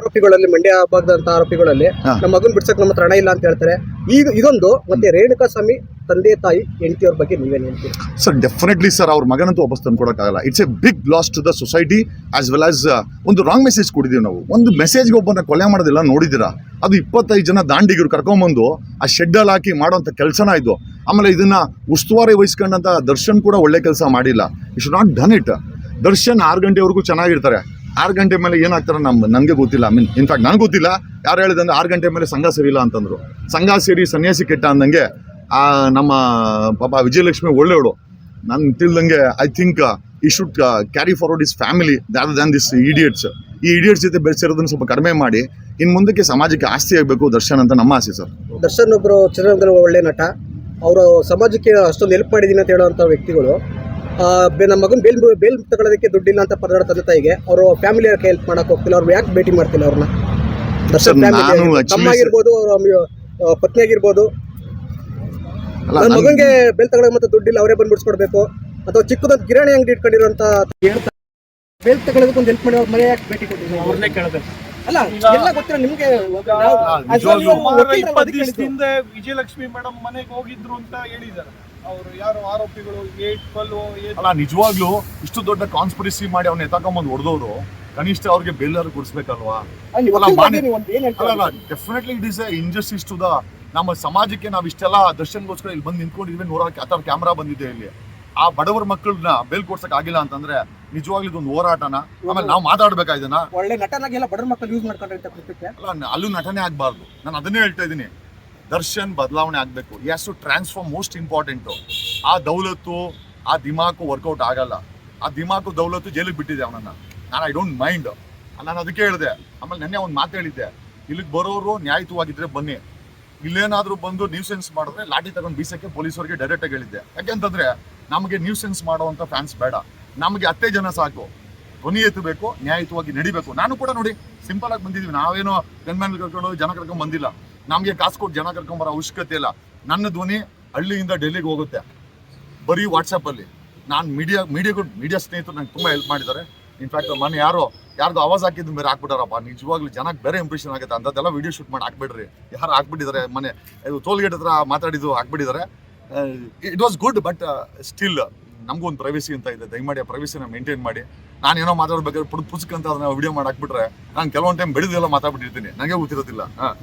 ಆರೋಪಿಗಳಲ್ಲಿ ಮಂಡ್ಯ ಭಾಗದಂತ ಆರೋಪಿಗಳಲ್ಲಿ ನಮ್ಮ ಮಗನ್ ಬಿಡ್ಸಕ್ ನಮ್ಮ ಹತ್ರ ಹಣ ಇಲ್ಲ ಅಂತ ಹೇಳ್ತಾರೆ. ಈಗ ಇದೊಂದು ಮತ್ತೆ ರೇಣುಕಾ ಸ್ವಾಮಿ ತಂದೆ ತಾಯಿ ಹೆಂಡತಿಯವ್ರ ಬಗ್ಗೆ ನೀವೇನು ಹೇಳ್ತೀರಿ? ಸರ್ ಡೆಫಿನೆಟ್ಲಿ ಸರ್ ಅವ್ರ ಮಗನಂತೂ ವಾಪಸ್ ತಂದು ಕೊಡೋಕ್ಕಾಗಲ್ಲ it's a big loss to the society as well as ಒಂದು ರಾಂಗ್ ಮೆಸೇಜ್ ಕೊಡಿದೀವಿ ನಾವು. ಒಂದು ಮೆಸೇಜ್ಗೆ ಒಬ್ಬನ ಕೊಲೆ ಮಾಡೋದಿಲ್ಲ ನೋಡಿದ್ದೀರಾ? ಅದು ಇಪ್ಪತ್ತೈದು ಜನ ದಾಂಡಿಗರು ಕರ್ಕೊಂಬಂದು ಆ ಶೆಡ್ಡಲ್ಲಿ ಹಾಕಿ ಮಾಡೋಂಥ ಕೆಲಸನ ಇದು. ಆಮೇಲೆ ಇದನ್ನ ಉಸ್ತುವಾರಿ ವಹಿಸ್ಕೊಂಡಂತ ದರ್ಶನ್ ಕೂಡ ಒಳ್ಳೆ ಕೆಲಸ ಮಾಡಿಲ್ಲ. It should not done it Darshan ಆರು ಗಂಟೆವರೆಗೂ ಚೆನ್ನಾಗಿರ್ತಾರೆ. ಆರು ಗಂಟೆ ಮೇಲೆ ಏನಾಗ್ತಾರೆ ನಮ್, ನನಗೆ ಗೊತ್ತಿಲ್ಲ. ಐ ಮೀನ್ ಇನ್ಫ್ಯಾಕ್ಟ್ ನನಗೆ ಗೊತ್ತಿಲ್ಲ. ಯಾರು ಹೇಳಿದಂದ್ರೆ ಆರು ಗಂಟೆ ಮೇಲೆ ಸಂಘ ಸೇರಿಲ್ಲ ಅಂತಂದ್ರು. ಸಂಘ ಸೇರಿ ಸನ್ಯಾಸಿ ಕೆಟ್ಟ ಅಂದಂಗೆ ನಮ್ಮ ಪಾಪ ವಿಜಯಲಕ್ಷ್ಮಿ ಒಳ್ಳೆಯವಳು. ನಾನು ತಿಳಿದಂಗೆ I think he should carry forward his family than than this idiots ಈ ಇಡಿಯಟ್ಸ್ ಜೊತೆ ಬೆಳೆಸಿರೋದನ್ನ ಸ್ವಲ್ಪ ಕಡಿಮೆ ಮಾಡಿ ಇನ್ನು ಮುಂದಕ್ಕೆ ಸಮಾಜಕ್ಕೆ ಆಸ್ತಿ ಆಗಬೇಕು, ದರ್ಶನ್ ಅಂತ ನಮ್ಮ ಆಸೆ ಸರ್. ದರ್ಶನ್ ಒಬ್ಬರು ಚಿತ್ರರಂಗದಲ್ಲಿ ಒಳ್ಳೆ ನಟ. ಅವರು ಸಮಾಜಕ್ಕೆ ಅಷ್ಟೊಂದು ಹೆಲ್ಪ್ ಮಾಡಿದ್ದೀನಿ ಅಂತ ಹೇಳೋವಂಥ ವ್ಯಕ್ತಿಗಳು. ನಮ್ಮ ಮಗನ ಬೇಲ್ ಬೇಲ್ ತಗೊಳ್ಳೋದಕ್ಕೆ ದುಡ್ಡಿಲ್ಲ ಅಂತ ಪರದಾಡ ತಂದೆ ತಾಯಿಗೆ ಅವರು ಫ್ಯಾಮಿಲಿ ಹೆಲ್ಪ್ ಮಾಡಕ್ ಹೋಗ್ತಿಲ್ಲ ಅವ್ರು ಯಾಕೆ ಭೇಟಿ ಮಾಡ್ತಿಲ್ಲ ಅವ್ರನ್ನ? ದರ್ಶನ್ ನಾನು ಆಗಿರ್ಬೋದು, actually ತಮ್ಮ ಆಗಿರ್ಬೋದು ಅವ್ರ ಪತ್ನಿ ಆಗಿರ್ಬೋದು. ಅಲ್ಲ ನನ್ನ ನನ್- ಮಗನ್ಗೆ ಬೇಲ್ ತಗೊಳ್ಳೋಕೆ ಮತ್ತೆ ದುಡ್ಡಿಲ್ಲ ಅವರೇ ಬಂದು ಬಿಡಿಸ್ಕೊಡ್ಬೇಕು ಅಥವಾ ಚಿಕ್ಕದೊಂದು ಕಿರಾಣಿ ಅಂಗಡಿ ಇಟ್ಕೊಂಡಿರೋಂತ ಹೇಳ್ತಾರೆ ಬೇಲ್ ತಗೊಳ್ಳೋದಕ್ಕೆ ಒಂದು ಹೆಲ್ಪ್ ಮಾಡಿ ಅವ್ರ ಮನೆ ಯಾಕೆ ಭೇಟಿ ಕೊಟ್ಟಿಲ್ಲ ಅವ್ರನ್ನೇ ಕೇಳಬೇಕು. ಅಲ್ಲ ಎಲ್ಲ ಗೊತ್ತಿರೋ ನಿಮ್ಗೆ ವಿಜಯಲಕ್ಷ್ಮಿ ಮೇಡಮ್ ಮನೆಗೆ ಹೋಗಿದ್ರು ಅಂತ ಹೇಳಿದ್ದಾರೆ. ಅವರು ಯಾರು ಆರೋಪಿಗಳು ಏಟ್ ಅಲ್ಲ ನಿಜವಾಗ್ಲೂ ಇಷ್ಟು ದೊಡ್ಡ ಕಾನ್ಸ್ಪಿರಸಿ ಮಾಡಿ ಅವ್ನ ಎತ್ತಾಕೊಂಬಂದು ಹೊಡೆದವರು ಕನಿಷ್ಠ ಅವ್ರಿಗೆ ಬೆಲ್ಲರ್ ಕೊಡಿಸ್ಬೇಕಲ್ವಾ definitely it is a injustice to the ನಮ್ಮ ಸಮಾಜಕ್ಕೆ ನಾವು ಇಷ್ಟೆಲ್ಲ ದರ್ಶನ್ಗೋಸ್ಕರ ಇಲ್ಲಿ ಬಂದು ನಿಂತ್ಕೊಂಡಿದ್ವಿ ನೋಡೋಕೆ ಅಥವಾ ಕ್ಯಾಮ್ರಾ ಬಂದಿದೆ ಇಲ್ಲಿ. ಆ ಬಡವರ ಮಕ್ಕಳನ್ನ ಬೇಲ್ ಕೊಡ್ಸಕ್ ಆಗಿಲ್ಲ ಅಂತಂದ್ರೆ ನಿಜವಾಗ್ಲೂ ಇದೊಂದು ಹೋರಾಟನ? ಆಮೇಲೆ ನಾವು ಮಾತಾಡ್ಬೇಕಾ ಇದನ್ನ? ಒಳ್ಳೆ ನಟನಾಗಿ ಎಲ್ಲ ಬಡವ್ರ ಮಕ್ಕಳು ಯೂಸ್ ಮಾಡ್ಕೊಂಡ್ರೆ ಅಲ್ಲೂ ನಟನೆ ಆಗ್ಬಾರ್ದು. ನಾನು ಅದನ್ನೇ ಹೇಳ್ತಾ ಇದ್ದೀನಿ. ದರ್ಶನ್ ಬದಲಾವಣೆ ಆಗಬೇಕು. As to transform most important ಆ ದೌಲತ್ತು, ಆ ದಿಮಾಕು ವರ್ಕೌಟ್ ಆಗಲ್ಲ. ಆ ದಿಮಾಕು ದೌಲತ್ತು ಜೈಲಿಗೆ ಬಿಟ್ಟಿದೆ ಅವನನ್ನು. ನಾನು ಐ ಡೋಂಟ್ ಮೈಂಡ್ ನಾನು ಅದಕ್ಕೆ ಹೇಳಿದೆ. ಆಮೇಲೆ ನೆನ್ನೆ ಒಂದು ಮಾತು ಹೇಳಿದ್ದೆ. ಇಲ್ಲಿಗೆ ಬರೋರು ನ್ಯಾಯಯುತವಾಗಿದ್ದರೆ ಬನ್ನಿ. ಇಲ್ಲೇನಾದರೂ ಬಂದು ನ್ಯೂಸೆನ್ಸ್ ಮಾಡಿದ್ರೆ ಲಾಠಿ ತಗೊಂಡು ಬೀಸಕ್ಕೆ ಪೊಲೀಸರಿಗೆ ಡೈರೆಕ್ಟ್ ಆಗಿ ಹೇಳಿದ್ದೆ. ಯಾಕೆಂತಂದರೆ ನಮಗೆ ನ್ಯೂಸೆನ್ಸ್ ಮಾಡುವಂಥ ಫ್ಯಾನ್ಸ್ ಬೇಡ. ನಮಗೆ ಅತ್ತೆ ಜನ ಸಾಕು. ಧ್ವನಿ ಎತ್ತಬೇಕು, ನ್ಯಾಯಯುತವಾಗಿ ನಡಿಬೇಕು. ನಾನು ಕೂಡ ನೋಡಿ ಸಿಂಪಲ್ ಆಗಿ ಬಂದಿದ್ದೀವಿ ನಾವೇನೋ ಗನ್ಮ್ಯಾನ್ ಕರ್ಕೊಂಡು ಜನ ಕರ್ಕೊಂಡು ಬಂದಿಲ್ಲ. ನಮಗೆ ಕಾಸು ಕೊಟ್ಟು ಜನ ಕರ್ಕೊಂಡ್ ಬರೋ ಅವಶ್ಯಕತೆ ಇಲ್ಲ. ನನ್ನ ಧ್ವನಿ ಹಳ್ಳಿಯಿಂದ ಡೆಲ್ಲಿಗೆ ಹೋಗುತ್ತೆ. ಬರೀ ವಾಟ್ಸಪ್ಪಲ್ಲಿ ನಾನು ಮೀಡಿಯಾ ಮೀಡಿಯಾಗಳು ಮೀಡಿಯಾ ಸ್ನೇಹಿತರು ನಂಗೆ ತುಂಬಾ ಹೆಲ್ಪ್ ಮಾಡಿದ್ದಾರೆ. ಇನ್ಫ್ಯಾಕ್ಟ್ ಮೊನ್ನೆ ಯಾರೋ ಯಾರ್ದು ಆವಾಜ್ ಹಾಕಿದ್ದು ಮೇಲೆ ಹಾಕ್ಬಿಟ್ಟಾರಪ್ಪ. ನಿಜವಾಗ್ಲೂ ಜನಕ್ಕೆ ಬೇರೆ ಇಂಪ್ರೆಷನ್ ಆಗುತ್ತೆ. ಅಂಥದ್ದೆಲ್ಲ ವಿಡಿಯೋ ಶೂಟ್ ಮಾಡಿ ಹಾಕ್ಬಿಡ್ರಿ. ಯಾರು ಹಾಕ್ಬಿಟ್ಟಿದ್ದಾರೆ? ಮನೆ ಇದು ಟೋಲ್ಗೇಟ್ ಹತ್ರ ಮಾತಾಡಿದ್ದು ಹಾಕ್ಬಿಟ್ಟಿದ್ದಾರೆ. It was good but still ನಮಗೂ ಒಂದು ಪ್ರೈವಸಿ ಅಂತ ಇದೆ. ದಯಮಾಡಿ ಆ ಪ್ರೈವಸಿನ ಮೇಂಟೈನ್ ಮಾಡಿ. ನಾನು ಏನೋ ಮಾತಾಡ್ಬೇಕಾದ್ರೆ ಪುಡ್ ಪುಸ್ತಕ ಅಂತ ಅದನ್ನ ವಿಡಿಯೋ ಮಾಡಿ ಹಾಕ್ಬಿಟ್ರೆ ನಾನು ಕೆಲವೊಂದು ಟೈಮ್ ಬೆಳೆದೆಲ್ಲ ಮಾತಾಡ್ಬಿಟ್ಟಿರ್ತೀನಿ. ನನಗೆ ಗೊತ್ತಿರೋದಿಲ್ಲ. ಹಾಂ.